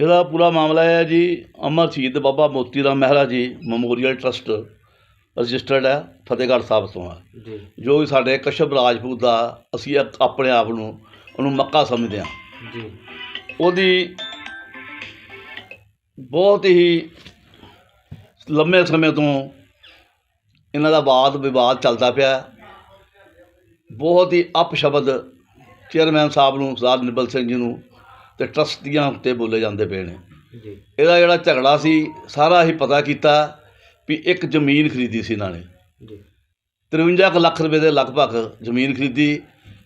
ਇਹਦਾ ਪੂਰਾ ਮਾਮਲਾ ਇਹ ਹੈ ਜੀ ਅਮਰ ਸ਼ਹੀਦ Baba Moti Ram Mehra ji memorial trust registered ਹੈ ਫਤਿਹਗੜ੍ਹ ਸਾਹਿਬ ਤੋਂ ਹੈ ਜੀ। ਜੋ ਕਿ ਸਾਡੇ ਕਸ਼ਪ ਰਾਜਪੂਤ ਦਾ ਅਸੀਂ ਇੱਕ ਆਪਣੇ ਆਪ ਨੂੰ ਉਹਨੂੰ ਮੱਕਾ ਸਮਝਦੇ ਹਾਂ। ਜੀ। ਉਹਦੀ ਬਹੁਤ ਹੀ ਲੰਮੇ ਸਮੇਂ ਤੋਂ ਇਹਨਾਂ ਦਾ ਵਾਦ ਵਿਵਾਦ ਚੱਲਦਾ ਪਿਆ ਬਹੁਤ ਹੀ ਅਪਸ਼ਬਦ ਚੇਅਰਮੈਨ ਸਾਹਿਬ ਨੂੰ ਸਰਦਾਰ ਨਿਰਮਲ ਸਿੰਘ ਜੀ ਨੂੰ ਤੇ ਟਰਸਟੀਆਂ ਉੱਤੇ ਬੋਲੇ ਜਾਂਦੇ ਪਏ ਨੇ। ਜੀ। ਇਹਦਾ ਜਿਹੜਾ ਝਗੜਾ ਸੀ ਸਾਰਾ ਹੀ ਪਤਾ ਕੀਤਾ ਵੀ ਇੱਕ ਜ਼ਮੀਨ ਖਰੀਦੀ ਸੀ ਇਹਨਾਂ ਨੇ। ਜੀ। 53 ਕੁ ਲੱਖ ਰੁਪਏ ਦੇ ਲਗਭਗ ਜ਼ਮੀਨ ਖਰੀਦੀ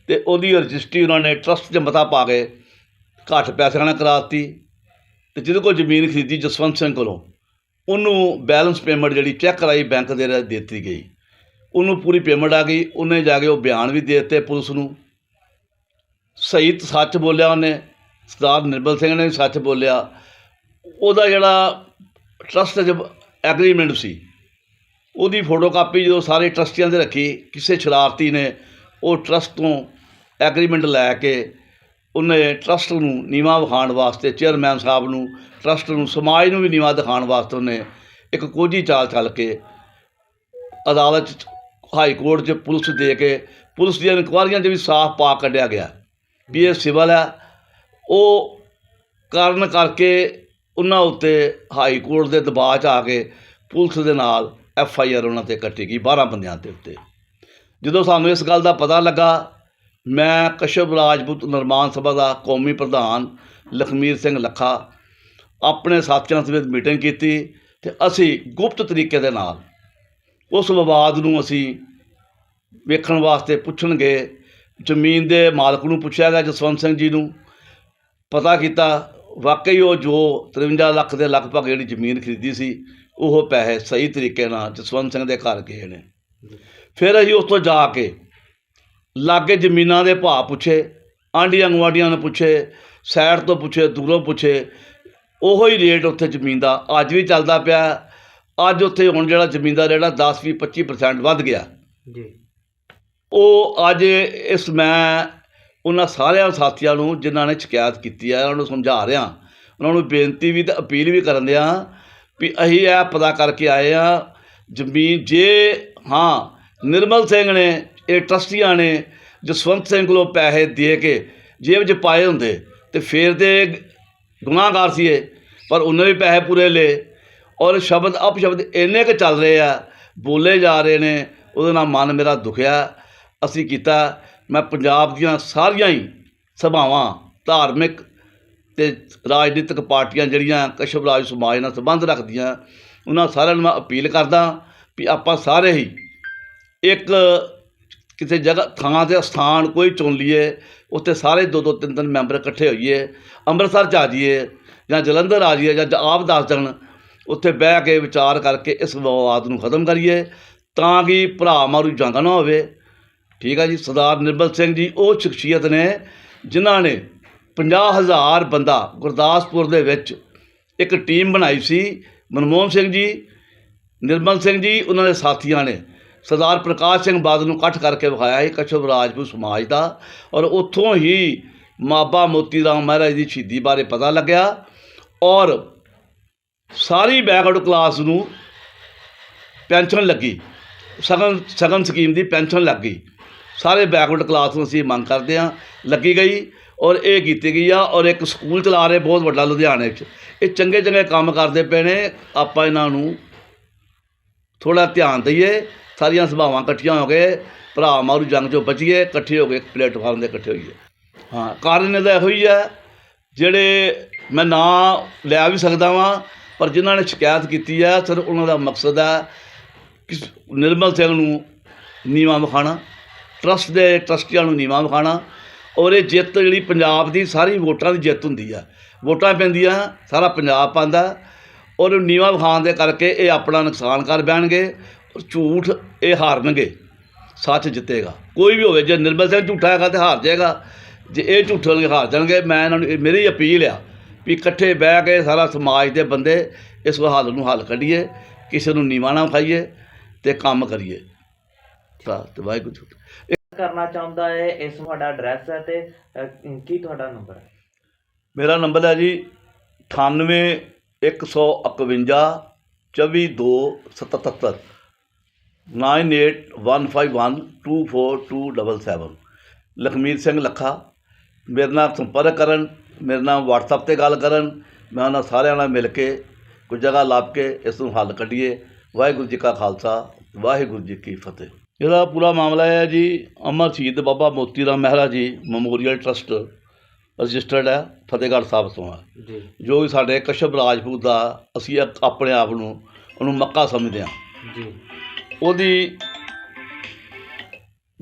ਤੇ ਉਹਦੀ ਰਜਿਸਟਰੀ ਉਹਨਾਂ ਨੇ ਟਰਸਟ 'ਚ ਮਤਾ ਪਾ ਕੇ ਘੱਟ ਪੈਸਿਆਂ ਨਾਲ ਕਰਾਤੀ ਤੇ ਜਿਹਦੇ ਕੋਲ ਜ਼ਮੀਨ ਖਰੀਦੀ ਜਸਵੰਤ ਸਿੰਘ ਕੋਲੋਂ ਉਹਨੂੰ ਬੈਲੈਂਸ ਪੇਮੈਂਟ ਜਿਹੜੀ ਚੈੱਕ ਕਰਾਈ ਬੈਂਕ ਦੇ ਰਾਹੀਂ ਦਿੱਤੀ ਗਈ। ਉਹਨੂੰ ਪੂਰੀ ਪੇਮੈਂਟ ਆ ਗਈ ਉਹਨੇ ਜਾ ਕੇ ਉਹ ਬਿਆਨ ਵੀ ਦੇ ਦਿੱਤੇ ਪੁਲਿਸ ਨੂੰ। ਸਹੀ ਸੱਚ ਬੋਲਿਆ ਉਹਨੇ। ਸਰਦਾਰ ਨਿਰਮਲ ਸਿੰਘ ਨੇ ਸੱਚ ਬੋਲਿਆ, ਉਹਦਾ ਜਿਹੜਾ ਟਰਸਟ 'ਚ ਐਗਰੀਮੈਂਟ ਸੀ, ਉਹਦੀ ਫੋਟੋ ਕਾਪੀ ਜਦੋਂ ਸਾਰੇ ਟਰਸਟੀਆਂ ਦੇ ਰੱਖੀ, ਕਿਸੇ ਸ਼ਰਾਰਤੀ ਨੇ, ਉਹ ਟਰਸਟ ਤੋਂ ਐਗਰੀਮੈਂਟ ਲੈ ਕੇ ਉਹਨੇ ਟਰਸਟ ਨੂੰ ਨੀਵਾ ਵਿਖਾਉਣ ਵਾਸਤੇ ਚੇਅਰਮੈਨ ਸਾਹਿਬ ਨੂੰ ਟਰਸਟ ਨੂੰ, ਸਮਾਜ ਨੂੰ ਵੀ ਨੀਵਾ ਦਿਖਾਉਣ ਵਾਸਤੇ ਉਹਨੇ ਇੱਕ ਕੋਝੀ ਚਾਲ ਚੱਲ ਕੇ ਅਦਾਲਤ 'ਚ, ਹਾਈ ਕੋਰਟ 'ਚ ਪੁਲਿਸ ਦੇ ਕੇ, ਪੁਲਿਸ ਦੀਆਂ ਇਨਕੁਆਰੀਆਂ 'ਚ ਵੀ ਸਾਫ਼ ਪਾ ਕੱਢਿਆ ਗਿਆ। ਵੀ ਇਹ ਸਿਵਲ ਹੈ ਉਹ ਕਾਰਨ ਕਰਕੇ ਉਹਨਾਂ ਉੱਤੇ ਹਾਈ ਕੋਰਟ ਦੇ ਦਬਾਅ 'ਚ ਆ ਕੇ ਪੁਲਿਸ ਦੇ ਨਾਲ ਐਫ ਆਈ ਆਰ ਉਹਨਾਂ ਤੇ ਕੱਟੀ ਗਈ 12 ਬੰਦਿਆਂ ਦੇ ਉੱਤੇ। ਜਦੋਂ ਸਾਨੂੰ ਇਸ ਗੱਲ ਦਾ ਪਤਾ ਲੱਗਾ, ਮੈਂ ਕਸ਼ਪ ਰਾਜਪੂਤ ਨਿਰਮਾਣ ਸਭਾ ਦਾ ਕੌਮੀ ਪ੍ਰਧਾਨ ਲਖਮੀਰ ਸਿੰਘ ਲੱਖਾ ਆਪਣੇ ਸਾਥੀਆਂ ਸਮੇਤ ਮੀਟਿੰਗ ਕੀਤੀ ਤੇ ਅਸੀਂ ਗੁਪਤ ਤਰੀਕੇ ਦੇ ਨਾਲ ਉਸ ਵਿਵਾਦ ਨੂੰ ਅਸੀਂ ਵੇਖਣ ਵਾਸਤੇ ਪੁੱਛਣਗੇ। ਜ਼ਮੀਨ ਦੇ ਮਾਲਕ ਨੂੰ ਪੁੱਛਿਆ ਗਿਆ, ਜਸਵੰਤ ਸਿੰਘ ਜੀ ਨੂੰ। ਪਤਾ ਕੀਤਾ ਵਾਕਈ ਉਹ ਜੋ 53 ਲੱਖ ਦੇ ਲਗਭਗ ਜਿਹੜੀ ਜ਼ਮੀਨ ਖਰੀਦੀ ਸੀ ਉਹ ਪੈਸੇ ਸਹੀ ਤਰੀਕੇ ਨਾਲ ਜਸਵੰਤ ਸਿੰਘ ਦੇ ਘਰ ਗਏ ਨੇ। ਫਿਰ ਅਸੀਂ ਉਸ ਤੋਂ ਜਾ ਕੇ ਲਾਗੇ ਜ਼ਮੀਨਾਂ ਦੇ ਭਾਅ ਪੁੱਛੇ ਆਂਡੀਆਂ ਗੁਆਂਢੀਆਂ ਨੂੰ ਪੁੱਛੇ ਸਾਈਡ ਤੋਂ ਪੁੱਛੇ ਦੂਰੋਂ ਪੁੱਛੇ ਉਹੋ ਹੀ ਰੇਟ ਉੱਥੇ ਜ਼ਮੀਨ ਦਾ ਅੱਜ ਵੀ ਚੱਲਦਾ ਪਿਆ। ਅੱਜ ਉੱਥੇ ਹੁਣ ਜਿਹੜਾ ਜ਼ਮੀਨ ਦਾ ਰੇਟ ਆ 10 ਵੀਹ 25% ਵੱਧ ਗਿਆ। ਜੀ। ਉਹ ਅੱਜ ਇਸ ਮੈਂ ਉਹਨਾਂ ਸਾਰਿਆਂ ਸਾਥੀਆਂ ਨੂੰ ਜਿਨ੍ਹਾਂ ਨੇ ਸ਼ਿਕਾਇਤ ਕੀਤੀ ਹੈ ਉਹਨਾਂ ਨੂੰ ਸਮਝਾ ਰਿਹਾ। ਉਹਨਾਂ ਨੂੰ ਬੇਨਤੀ ਵੀ ਤੇ ਅਪੀਲ ਵੀ ਕਰਨ ਦਿਆਂ ਵੀ ਅਸੀਂ ਇਹ ਪਤਾ ਕਰਕੇ ਆਏ ਆ, ਜ਼ਮੀਨ ਜੇ, ਹਾਂ, ਨਿਰਮਲ ਸਿੰਘ ਨੇ, ਇਹ ਟਰਸਟੀਆਂ ਨੇ, ਜਸਵੰਤ ਸਿੰਘ ਕੋਲੋਂ ਪੈਸੇ ਦੇ ਕੇ ਜੇਬ 'ਚ ਪਾਏ ਹੁੰਦੇ ਤੇ ਫੇਰ ਤੇ ਗੁਨਾਹਗਾਰ ਸੀ ਇਹ ਪਰ ਉਹਨੇ ਵੀ ਪੈਸੇ ਪੂਰੇ ਲਏ ਔਰ ਸ਼ਬਦ ਅਪਸ਼ਬਦ ਇੰਨੇ ਕੁ ਚੱਲ ਰਹੇ ਆ, ਬੋਲੇ ਜਾ ਰਹੇ ਨੇ, ਉਹਦੇ ਨਾਲ ਮਨ ਮੇਰਾ ਦੁਖਿਆ। ਅਸੀਂ ਕੀਤਾ ਮੈਂ ਪੰਜਾਬ ਦੀਆਂ ਸਾਰੀਆਂ ਹੀ ਸਭਾਵਾਂ, ਧਾਰਮਿਕ ਅਤੇ ਰਾਜਨੀਤਿਕ ਪਾਰਟੀਆਂ ਜਿਹੜੀਆਂ ਕਸ਼ਬ ਰਾਜ ਸਮਾਜ ਨਾਲ ਸੰਬੰਧ ਰੱਖਦੀਆਂ, ਉਹਨਾਂ ਸਾਰਿਆਂ ਨੂੰ ਮੈਂ ਅਪੀਲ ਕਰਦਾ ਵੀ ਆਪਾਂ ਸਾਰੇ ਹੀ ਇੱਕ ਕਿਸੇ ਜਗ੍ਹਾ ਥਾਂ ਤੇ ਸਥਾਨ ਕੋਈ ਚੁਣ ਲਈਏ, ਉੱਥੇ ਸਾਰੇ ਦੋ ਦੋ ਤਿੰਨ ਤਿੰਨ ਮੈਂਬਰ ਇਕੱਠੇ ਹੋਈਏ, ਅੰਮ੍ਰਿਤਸਰ 'ਚ ਆ ਜਾਈਏ ਜਾਂ ਜਲੰਧਰ ਆ ਜਾਈਏ ਜਾਂ ਆਪ ਦੱਸ ਦੇਣ, ਉੱਥੇ ਬਹਿ ਕੇ ਵਿਚਾਰ ਕਰਕੇ ਇਸ ਵਿਵਾਦ ਨੂੰ ਖਤਮ ਕਰੀਏ, ਤਾਂ ਕਿ ਭਰਾ ਮਾਰੂ ਜਾਂਦਾ ਨਾ ਹੋਵੇ। ਠੀਕ ਆ ਜੀ, ਸਰਦਾਰ ਨਿਰਮਲ ਸਿੰਘ ਜੀ, ਉਹ ਸ਼ਖਸੀਅਤ ਨੇ ਜਿਨ੍ਹਾਂ ਨੇ 50000 ਬੰਦਾ ਗੁਰਦਾਸਪੁਰ ਦੇ ਵਿੱਚ ਇੱਕ ਟੀਮ ਬਣਾਈ ਸੀ। ਮਨਮੋਹਨ ਸਿੰਘ ਜੀ, ਨਿਰਮਲ ਸਿੰਘ ਜੀ, ਉਹਨਾਂ ਦੇ ਸਾਥੀਆਂ ਨੇ ਸਰਦਾਰ ਪ੍ਰਕਾਸ਼ ਸਿੰਘ ਬਾਦਲ ਨੂੰ ਇਕੱਠ ਕਰਕੇ ਵਿਖਾਇਆ ਸੀ ਕਸ਼ਪ ਰਾਜਪੂਤ ਸਮਾਜ ਦਾ ਔਰ ਉੱਥੋਂ ਹੀ ਮਾਬਾ ਮੋਤੀ ਰਾਮ ਮਹਾਰਾਜ ਦੀ ਸ਼ਹੀਦੀ ਬਾਰੇ ਪਤਾ ਲੱਗਿਆ ਔਰ ਸਾਰੀ ਬੈਕਵਰਡ ਕਲਾਸ ਨੂੰ ਪੈਨਸ਼ਨ ਲੱਗੀ। ਸਗਨ ਸਗਨ ਸਕੀਮ ਦੀ ਪੈਨਸ਼ਨ ਲੱਗੀ ਸਾਰੇ ਬੈਕਵਰਡ ਕਲਾਸ ਨੂੰ ਅਸੀਂ ਮੰਗ ਕਰਦੇ ਹਾਂ। ਲੱਗੀ ਗਈ ਔਰ ਇਹ ਕੀਤੀ ਗਈ ਆ ਔਰ ਇੱਕ ਸਕੂਲ ਚਲਾ ਰਹੇ ਬਹੁਤ ਵੱਡਾ ਲੁਧਿਆਣੇ 'ਚ। ਇਹ ਚੰਗੇ ਚੰਗੇ ਕੰਮ ਕਰਦੇ ਪਏ ਨੇ। ਆਪਾਂ ਇਹਨਾਂ ਨੂੰ ਥੋੜਾ ਧਿਆਨ ਦਈਏ। ਸਾਰੀਆਂ ਸਭਾਵਾਂ ਇਕੱਠੀਆਂ ਹੋ ਕੇ ਭਰਾ ਮਾਰੂ ਜੰਗ 'ਚੋਂ ਬਚੀਏ, ਇਕੱਠੇ ਹੋ ਕੇ ਪਲੇਟਫਾਰਮ ਦੇ ਇਕੱਠੇ ਹੋਈਏ। ਹਾਂ, ਕਾਰਨ ਇਹਦਾ ਇਹੋ ਹੀ ਹੈ, ਜਿਹੜੇ ਮੈਂ ਨਾਂ ਲੈ ਵੀ ਸਕਦਾ ਵਾਂ, ਪਰ ਜਿਨ੍ਹਾਂ ਨੇ ਸ਼ਿਕਾਇਤ ਕੀਤੀ ਹੈ ਸਿਰਫ ਉਹਨਾਂ ਦਾ ਮਕਸਦ ਹੈ ਕਿ ਨਿਰਮਲ ਸਿੰਘ ਨੂੰ ਨੀਵਾਂ ਵਿਖਾਉਣਾ। ਟਰਸਟ ਦੇ ਟਰਸਟੀਆਂ ਨੂੰ ਨੀਵਾਂ ਵਿਖਾਉਣਾ। ਔਰ ਇਹ ਜਿੱਤ ਜਿਹੜੀ ਪੰਜਾਬ ਦੀ ਸਾਰੀ ਵੋਟਾਂ ਦੀ ਜਿੱਤ ਹੁੰਦੀ ਆ। ਵੋਟਾਂ ਪੈਂਦੀਆਂ, ਸਾਰਾ ਪੰਜਾਬ ਪਾਉਂਦਾ। ਔਰ ਨੀਵਾਂ ਵਿਖਾਉਣ ਦੇ ਕਰਕੇ ਇਹ ਆਪਣਾ ਨੁਕਸਾਨ ਕਰ ਬਹਿਣਗੇ ਔਰ ਝੂਠ ਇਹ ਹਾਰਨਗੇ, ਸੱਚ ਜਿੱਤੇਗਾ। ਕੋਈ ਵੀ ਹੋਵੇ, ਜੇ ਨਿਰਮਲ ਸਿੰਘ ਝੂਠਾ ਹੈਗਾ ਤੇ ਹਾਰ ਜਾਏਗਾ। ਜੇ ਇਹ ਝੂਠੇ ਹਾਰ ਜਾਣਗੇ, ਮੈਂ ਇਹਨਾਂ ਨੂੰ, ਇਹ ਮੇਰੀ ਅਪੀਲ ਆ ਵੀ ਇਕੱਠੇ ਬਹਿ ਕੇ ਸਾਰਾ ਸਮਾਜ ਦੇ ਬੰਦੇ ਇਸ ਹੱਲ ਨੂੰ ਹੱਲ ਕੱਢੀਏ, ਕਿਸੇ ਨੂੰ ਨੀਵਾਂ ਨਾ ਖਾਈਏ ਤੇ ਕੰਮ ਕਰੀਏ। ਤਾਂ ਵਾਹਿਗੁਰੂ ਜੀ ਕਰਨਾ ਚਾਹੁੰਦਾ ਹੈ ਇਸ ਤੁਹਾਡਾ ਐਡਰੈਸ ਹੈ ਤੇ ਅ, ਕੀ ਤੁਹਾਡਾ ਨੰਬਰ ਹੈ? ਮੇਰਾ ਨੰਬਰ ਹੈ ਜੀ 98 151 24277 9815124277 ਲਖਮੀਰ ਸਿੰਘ ਲੱਖਾ। ਮੇਰੇ ਨਾਲ ਸੰਪਰਕ ਕਰਨ ਮੇਰੇ ਨਾਲ WhatsApp ਤੇ ਗੱਲ ਕਰਨ ਮੈਂ ਉਹਨਾਂ ਸਾਰਿਆਂ ਨਾਲ ਮਿਲ ਕੇ ਕੋਈ ਜਗ੍ਹਾ ਲੱਭ ਕੇ ਇਸ ਨੂੰ ਹੱਲ ਕੱਢੀਏ। ਵਾਹਿਗੁਰੂ ਜੀ ਕਾ ਖਾਲਸਾ ਵਾਹਿਗੁਰੂ ਜੀ ਕੀ ਫਤਿਹ। ਇਹਦਾ ਪੂਰਾ ਮਾਮਲਾ ਹੈ ਜੀ ਅਮਰ ਸ਼ਹੀਦ Baba Moti Ram Mehra ji memorial trust registered ਹੈ ਫਤਿਹਗੜ੍ਹ ਸਾਹਿਬ ਤੋਂ ਹੈ। ਜੀ। ਜੋ ਕਿ ਸਾਡੇ ਕਸ਼ਪ ਰਾਜਪੂਤ ਦਾ ਅਸੀਂ ਇੱਕ ਆਪਣੇ ਆਪ ਨੂੰ ਉਹਨੂੰ ਮੱਕਾ ਸਮਝਦੇ ਹਾਂ। ਜੀ। ਉਹਦੀ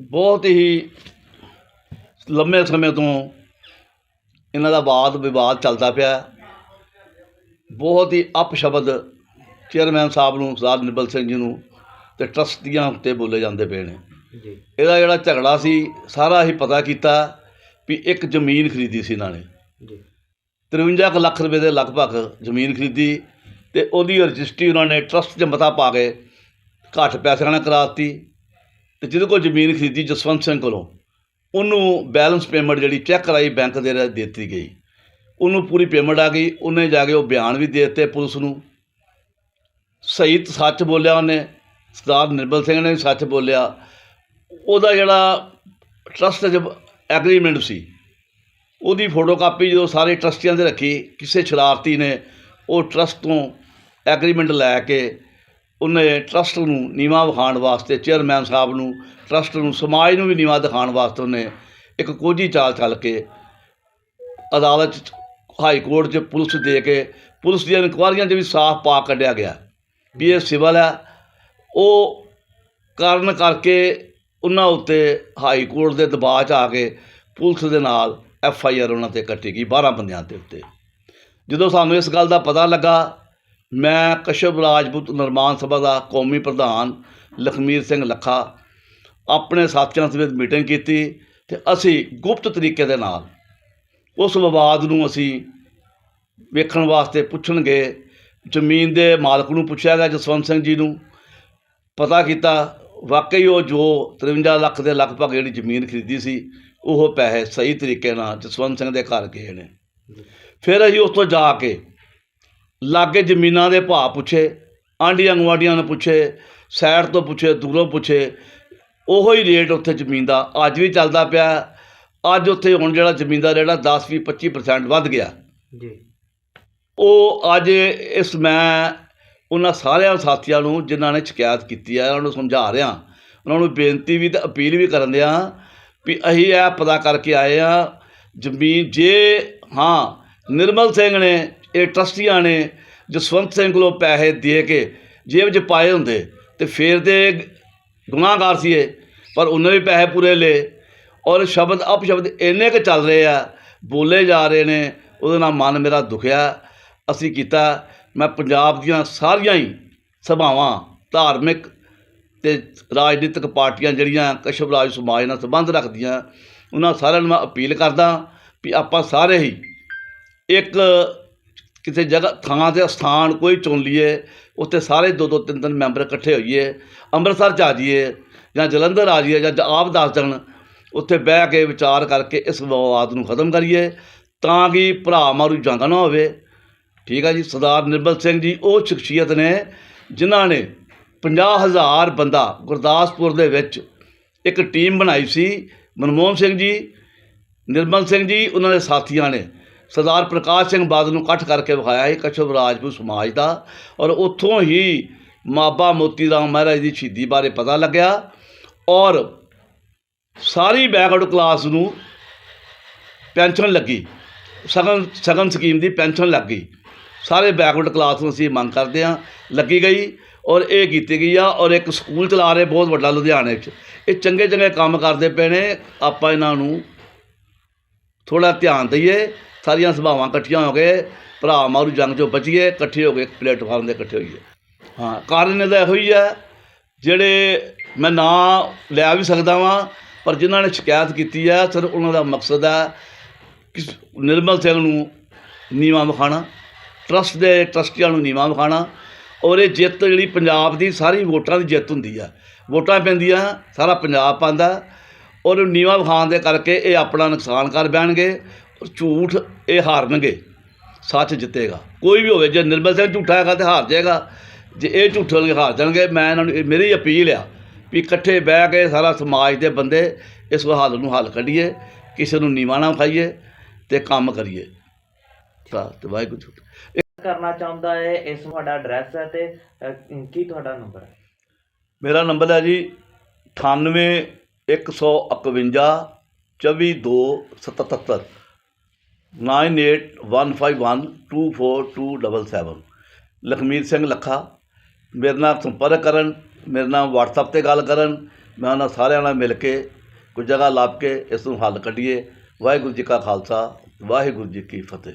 ਬਹੁਤ ਹੀ ਲੰਮੇ ਸਮੇਂ ਤੋਂ ਇਹਨਾਂ ਦਾ ਵਾਦ ਵਿਵਾਦ ਚੱਲਦਾ ਪਿਆ ਬਹੁਤ ਹੀ ਅਪਸ਼ਬਦ ਚੇਅਰਮੈਨ ਸਾਹਿਬ ਨੂੰ ਸਰਦਾਰ ਨਿਰਮਲ ਸਿੰਘ ਜੀ ਨੂੰ ਤੇ ਟਰਸਟੀਆਂ ਉੱਤੇ ਬੋਲੇ ਜਾਂਦੇ ਪਏ ਨੇ। ਜੀ। ਇਹਦਾ ਜਿਹੜਾ ਝਗੜਾ ਸੀ ਸਾਰਾ ਹੀ ਪਤਾ ਕੀਤਾ ਵੀ ਇੱਕ ਜ਼ਮੀਨ ਖਰੀਦੀ ਸੀ ਇਹਨਾਂ ਨੇ। ਜੀ। 53 ਕੁ ਲੱਖ ਰੁਪਏ ਦੇ ਲਗਭਗ ਜ਼ਮੀਨ ਖਰੀਦੀ ਤੇ ਉਹਦੀ ਰਜਿਸਟਰੀ ਉਹਨਾਂ ਨੇ ਟਰਸਟ 'ਚ ਮਤਾ ਪਾ ਕੇ ਘੱਟ ਪੈਸਿਆਂ ਨਾਲ ਕਰਾ ਦਿੱਤੀ ਤੇ ਜਿਹਦੇ ਕੋਲ ਜ਼ਮੀਨ ਖਰੀਦੀ ਜਸਵੰਤ ਸਿੰਘ ਕੋਲੋਂ ਉਹਨੂੰ ਬੈਲੈਂਸ ਪੇਮੈਂਟ ਜਿਹੜੀ ਚੈੱਕ ਕਰਾਈ ਬੈਂਕ ਦੇ ਰਾਹੀਂ ਦਿੱਤੀ ਗਈ। ਉਹਨੂੰ ਪੂਰੀ ਪੇਮੈਂਟ ਆ ਗਈ ਉਹਨੇ ਜਾ ਕੇ ਉਹ ਬਿਆਨ ਵੀ ਦੇ ਦਿੱਤੇ ਪੁਲਿਸ ਨੂੰ। ਸਹੀ ਸੱਚ ਬੋਲਿਆ ਉਹਨੇ ਸਰਦਾਰ ਨਿਰਮਲ ਸਿੰਘ ਨੇ ਸੱਚ ਬੋਲਿਆ, ਉਹਦਾ ਜਿਹੜਾ ਟਰਸਟ 'ਚ ਐਗਰੀਮੈਂਟ ਸੀ, ਉਹਦੀ ਫੋਟੋ ਕਾਪੀ ਜਦੋਂ ਸਾਰੇ ਟਰਸਟੀਆਂ ਦੇ ਰੱਖੀ, ਕਿਸੇ ਸ਼ਰਾਰਤੀ ਨੇ, ਉਹ ਟਰਸਟ ਤੋਂ ਐਗਰੀਮੈਂਟ ਲੈ ਕੇ ਉਹਨੇ ਟਰਸਟ ਨੂੰ ਨੀਵਾਂ ਵਿਖਾਉਣ ਵਾਸਤੇ ਚੇਅਰਮੈਨ ਸਾਹਿਬ ਨੂੰ ਟਰਸਟ ਨੂੰ, ਸਮਾਜ ਨੂੰ ਵੀ ਨੀਵਾਂ ਦਿਖਾਉਣ ਵਾਸਤੇ ਉਹਨੇ ਇੱਕ ਕੋਝੀ ਚਾਲ ਚੱਲ ਕੇ ਅਦਾਲਤ 'ਚ, ਹਾਈ ਕੋਰਟ 'ਚ ਪੁਲਿਸ ਦੇ ਕੇ, ਪੁਲਿਸ ਦੀਆਂ ਇਨਕੁਆਰੀਆਂ 'ਚ ਵੀ ਸਾਫ਼ ਪਾ ਕੱਢਿਆ ਗਿਆ। ਵੀ ਇਹ ਸਿਵਲ ਹੈ ਉਹ ਕਾਰਨ ਕਰਕੇ ਉਹਨਾਂ ਉੱਤੇ ਹਾਈ ਕੋਰਟ ਦੇ ਦਬਾਅ 'ਚ ਆ ਕੇ ਪੁਲਿਸ ਦੇ ਨਾਲ ਐਫ ਆਈ ਆਰ ਉਹਨਾਂ ਤੇ ਕੱਟੀ ਗਈ 12 ਬੰਦਿਆਂ ਦੇ ਉੱਤੇ। ਜਦੋਂ ਸਾਨੂੰ ਇਸ ਗੱਲ ਦਾ ਪਤਾ ਲੱਗਾ, ਮੈਂ ਕਸ਼ਪ ਰਾਜਪੂਤ ਨਿਰਮਾਣ ਸਭਾ ਦਾ ਕੌਮੀ ਪ੍ਰਧਾਨ ਲਖਮੀਰ ਸਿੰਘ ਲੱਖਾ ਆਪਣੇ ਸਾਥੀਆਂ ਸਮੇਤ ਮੀਟਿੰਗ ਕੀਤੀ ਤੇ ਅਸੀਂ ਗੁਪਤ ਤਰੀਕੇ ਦੇ ਨਾਲ ਉਸ ਵਿਵਾਦ ਨੂੰ ਅਸੀਂ ਵੇਖਣ ਵਾਸਤੇ ਪੁੱਛਣਗੇ। ਜ਼ਮੀਨ ਦੇ ਮਾਲਕ ਨੂੰ ਪੁੱਛਿਆ ਗਿਆ, ਜਸਵੰਤ ਸਿੰਘ ਜੀ ਨੂੰ। ਪਤਾ ਕੀਤਾ ਵਾਕਈ ਉਹ ਜੋ 53 ਲੱਖ ਦੇ ਲਗਭਗ ਜਿਹੜੀ ਜ਼ਮੀਨ ਖਰੀਦੀ ਸੀ ਉਹ ਪੈਸੇ ਸਹੀ ਤਰੀਕੇ ਨਾਲ ਜਸਵੰਤ ਸਿੰਘ ਦੇ ਘਰ ਗਏ ਨੇ। ਫਿਰ ਅਸੀਂ ਉਸ ਤੋਂ ਜਾ ਕੇ ਲਾਗੇ ਜ਼ਮੀਨਾਂ ਦੇ ਭਾਅ ਪੁੱਛੇ ਆਂਢੀਆਂ ਗੁਆਂਢੀਆਂ ਨੂੰ ਪੁੱਛੇ ਸਾਈਡ ਤੋਂ ਪੁੱਛੇ ਦੂਰੋਂ ਪੁੱਛੇ ਉਹੋ ਹੀ ਰੇਟ ਉੱਥੇ ਜ਼ਮੀਨ ਦਾ ਅੱਜ ਵੀ ਚੱਲਦਾ ਪਿਆ। ਅੱਜ ਉੱਥੇ ਹੁਣ ਜਿਹੜਾ ਜ਼ਮੀਨ ਦਾ ਰੇਟ ਆ 10 ਵੀਹ 25% ਵੱਧ ਗਿਆ। ਜੀ। ਉਹ ਅੱਜ ਇਸ ਮੈਂ ਉਹਨਾਂ ਸਾਰਿਆਂ ਸਾਥੀਆਂ ਨੂੰ ਜਿਨ੍ਹਾਂ ਨੇ ਸ਼ਿਕਾਇਤ ਕੀਤੀ ਹੈ ਉਹਨਾਂ ਨੂੰ ਸਮਝਾ ਰਿਹਾ। ਉਹਨਾਂ ਨੂੰ ਬੇਨਤੀ ਵੀ ਤੇ ਅਪੀਲ ਵੀ ਕਰਨ ਦਿਆਂ ਵੀ ਅਸੀਂ ਇਹ ਪਤਾ ਕਰਕੇ ਆਏ ਆ, ਜ਼ਮੀਨ ਜੇ ਹਾਂ, ਨਿਰਮਲ ਸਿੰਘ ਨੇ, ਇਹ ਟਰਸਟੀਆਂ ਨੇ ਜਸਵੰਤ ਸਿੰਘ ਕੋਲੋਂ ਪੈਸੇ ਦੇ ਕੇ ਜੇਬ 'ਚ ਪਾਏ ਹੁੰਦੇ ਤੇ ਫਿਰ ਤੇ ਗੁਨਾਹਗਾਰ ਸੀ ਇਹ ਪਰ ਉਹਨੇ ਵੀ ਪੈਸੇ ਪੂਰੇ ਲਏ ਔਰ ਸ਼ਬਦ ਅਪਸ਼ਬਦ ਇੰਨੇ ਕੁ ਚੱਲ ਰਹੇ ਆ, ਬੋਲੇ ਜਾ ਰਹੇ ਨੇ, ਉਹਦੇ ਨਾਲ ਮਨ ਮੇਰਾ ਦੁਖਿਆ। ਅਸੀਂ ਕੀਤਾ ਮੈਂ ਪੰਜਾਬ ਦੀਆਂ ਸਾਰੀਆਂ ਹੀ ਸਭਾਵਾਂ, ਧਾਰਮਿਕ ਅਤੇ ਰਾਜਨੀਤਿਕ ਪਾਰਟੀਆਂ ਜਿਹੜੀਆਂ ਕਸ਼ਵ ਰਾਜ ਸਮਾਜ ਨਾਲ ਸੰਬੰਧ ਰੱਖਦੀਆਂ, ਉਹਨਾਂ ਸਾਰਿਆਂ ਨੂੰ ਮੈਂ ਅਪੀਲ ਕਰਦਾ ਵੀ ਆਪਾਂ ਸਾਰੇ ਹੀ ਇੱਕ ਕਿਸੇ ਜਗ੍ਹਾ ਥਾਂ ਤੇ ਸਥਾਨ ਕੋਈ ਚੁਣ ਲਈਏ, ਉੱਥੇ ਸਾਰੇ ਦੋ ਦੋ ਤਿੰਨ ਤਿੰਨ ਮੈਂਬਰ ਇਕੱਠੇ ਹੋਈਏ, ਅੰਮ੍ਰਿਤਸਰ 'ਚ ਆ ਜਾਈਏ ਜਾਂ ਜਲੰਧਰ ਆ ਜਾਈਏ ਜਾਂ ਆਪ ਦੱਸ ਦੇਣ, ਉੱਥੇ ਬਹਿ ਕੇ ਵਿਚਾਰ ਕਰਕੇ ਇਸ ਵਿਵਾਦ ਨੂੰ ਖਤਮ ਕਰੀਏ ਤਾਂ ਕਿ ਭਰਾ ਮਾਰੂ ਜਾਂਦਾ ਨਾ ਹੋਵੇ। ਠੀਕ ਆ ਜੀ, ਸਰਦਾਰ ਨਿਰਮਲ ਸਿੰਘ ਜੀ, ਉਹ ਸ਼ਖਸੀਅਤ ਨੇ, ਜਿਨ੍ਹਾਂ ਨੇ 50000 ਬੰਦਾ ਗੁਰਦਾਸਪੁਰ ਦੇ ਵਿੱਚ ਇੱਕ ਟੀਮ ਬਣਾਈ ਸੀ। ਮਨਮੋਹਨ ਸਿੰਘ ਜੀ, ਨਿਰਮਲ ਸਿੰਘ ਜੀ, ਉਹਨਾਂ ਦੇ ਸਾਥੀਆਂ ਨੇ ਸਰਦਾਰ ਪ੍ਰਕਾਸ਼ ਸਿੰਘ ਬਾਦਲ ਨੂੰ ਇਕੱਠ ਕਰਕੇ ਵਿਖਾਇਆ ਸੀ, ਕਸ਼ਪ ਰਾਜਪੂਤ ਸਮਾਜ ਦਾ। ਔਰ ਉੱਥੋਂ ਹੀ ਮਾਬਾ ਮੋਤੀ ਰਾਮ ਮਹਾਰਾਜ ਦੀ ਸ਼ਹੀਦੀ ਬਾਰੇ ਪਤਾ ਲੱਗਿਆ। ਔਰ ਸਾਰੀ ਬੈਕਵਰਡ ਕਲਾਸ ਨੂੰ ਪੈਨਸ਼ਨ ਲੱਗੀ। ਸਗਨ ਸਗਨ ਸਕੀਮ ਦੀ ਪੈਨਸ਼ਨ ਲੱਗੀ ਸਾਰੇ ਬੈਕਵਰਡ ਕਲਾਸ ਨੂੰ ਅਸੀਂ ਮੰਗ ਕਰਦੇ ਹਾਂ, ਲੱਗੀ ਗਈ ਔਰ ਇਹ ਕੀਤੀ ਗਈ ਆ ਔਰ ਇੱਕ ਸਕੂਲ ਚਲਾ ਰਹੇ ਬਹੁਤ ਵੱਡਾ ਲੁਧਿਆਣੇ 'ਚ ਇਹ ਚੰਗੇ ਚੰਗੇ ਕੰਮ ਕਰਦੇ ਪਏ ਨੇ, ਆਪਾਂ ਇਹਨਾਂ ਨੂੰ ਥੋੜਾ ਧਿਆਨ ਦਈਏ, ਸਾਰੀਆਂ ਸਭਾਵਾਂ ਇਕੱਠੀਆਂ ਹੋ ਕੇ, ਭਰਾ ਮਾਰੂ ਜੰਗ ਚੋਂ ਬਚੀਏ, ਇਕੱਠੇ ਹੋ ਕੇ ਪਲੇਟਫਾਰਮ ਦੇ ਇਕੱਠੇ ਹੋਈਏ। ਹਾਂ, ਕਾਰਨ ਇਹਦਾ ਇਹੋ ਹੀ ਹੈ ਜਿਹੜੇ ਮੈਂ ਨਾਂ ਲਿਆ ਵੀ ਸਕਦਾ ਵਾਂ, ਪਰ ਜਿਨ੍ਹਾਂ ਨੇ ਸ਼ਿਕਾਇਤ ਕੀਤੀ ਹੈ ਸਿਰ ਉਹਨਾਂ ਦਾ ਮਕਸਦ ਹੈ ਨਿਰਮਲ ਸਿੰਘ ਨੂੰ ਨੀਵਾਂ ਵਿਖਾਉਣਾ। ਟਰਸਟ ਦੇ ਟਰਸਟੀਆਂ ਨੂੰ ਨੀਵਾਂ ਵਿਖਾਉਣਾ ਔਰ ਇਹ ਜਿੱਤ ਜਿਹੜੀ ਪੰਜਾਬ ਦੀ ਸਾਰੀ ਵੋਟਾਂ ਦੀ ਜਿੱਤ ਹੁੰਦੀ ਆ। ਵੋਟਾਂ ਪੈਂਦੀਆਂ, ਸਾਰਾ ਪੰਜਾਬ ਪਾਉਂਦਾ ਔਰ ਨੀਵਾਂ ਵਿਖਾਉਣ ਦੇ ਕਰਕੇ ਇਹ ਆਪਣਾ ਨੁਕਸਾਨ ਕਰ ਬਹਿਣਗੇ ਔਰ ਝੂਠ ਇਹ ਹਾਰਨਗੇ, ਸੱਚ ਜਿੱਤੇਗਾ। ਕੋਈ ਵੀ ਹੋਵੇ, ਜੇ ਨਿਰਮਲ ਸਿੰਘ ਝੂਠਾ ਹੈਗਾ ਤੇ ਹਾਰ ਜਾਏਗਾ, ਜੇ ਇਹ ਝੂਠੇ ਹੋਣਗੇ ਹਾਰ ਜਾਣਗੇ, ਮੈਂ ਇਹਨਾਂ ਨੂੰ, ਇਹ ਮੇਰੀ ਅਪੀਲ ਆ ਵੀ ਇਕੱਠੇ ਬਹਿ ਕੇ ਸਾਰਾ ਸਮਾਜ ਦੇ ਬੰਦੇ ਇਸ ਹੱਲ ਨੂੰ ਹੱਲ ਕੱਢੀਏ, ਕਿਸੇ ਨੂੰ ਨੀਵਾਂ ਨਾ ਖਾਈਏ ਤੇ ਕੰਮ ਕਰੀਏ। ਤਾਂ ਤੇ ਵਾਹਿਗੁਰੂ ਕਰਨਾ ਚਾਹੁੰਦਾ ਹੈ ਇਸ ਤੁਹਾਡਾ ਐਡਰੈਸ ਹੈ ਤੇ ਅ, ਕੀ ਤੁਹਾਡਾ ਨੰਬਰ ਹੈ? ਮੇਰਾ ਨੰਬਰ ਹੈ ਜੀ 98 151 24277 9815124277 ਲਖਮੀਰ ਸਿੰਘ ਲੱਖਾ। ਮੇਰੇ ਨਾਲ ਸੰਪਰਕ ਕਰਨ ਮੇਰੇ ਨਾਲ WhatsApp ਤੇ ਗੱਲ ਕਰਨ ਮੈਂ ਉਹਨਾਂ ਸਾਰਿਆਂ ਨਾਲ ਮਿਲ ਕੇ ਕੋਈ ਜਗ੍ਹਾ ਲੱਭ ਕੇ ਇਸ ਨੂੰ ਹੱਲ ਕੱਢੀਏ। ਵਾਹਿਗੁਰੂ ਜੀ ਕਾ ਖਾਲਸਾ ਵਾਹਿਗੁਰੂ ਜੀ ਕੀ ਫਤਿਹ।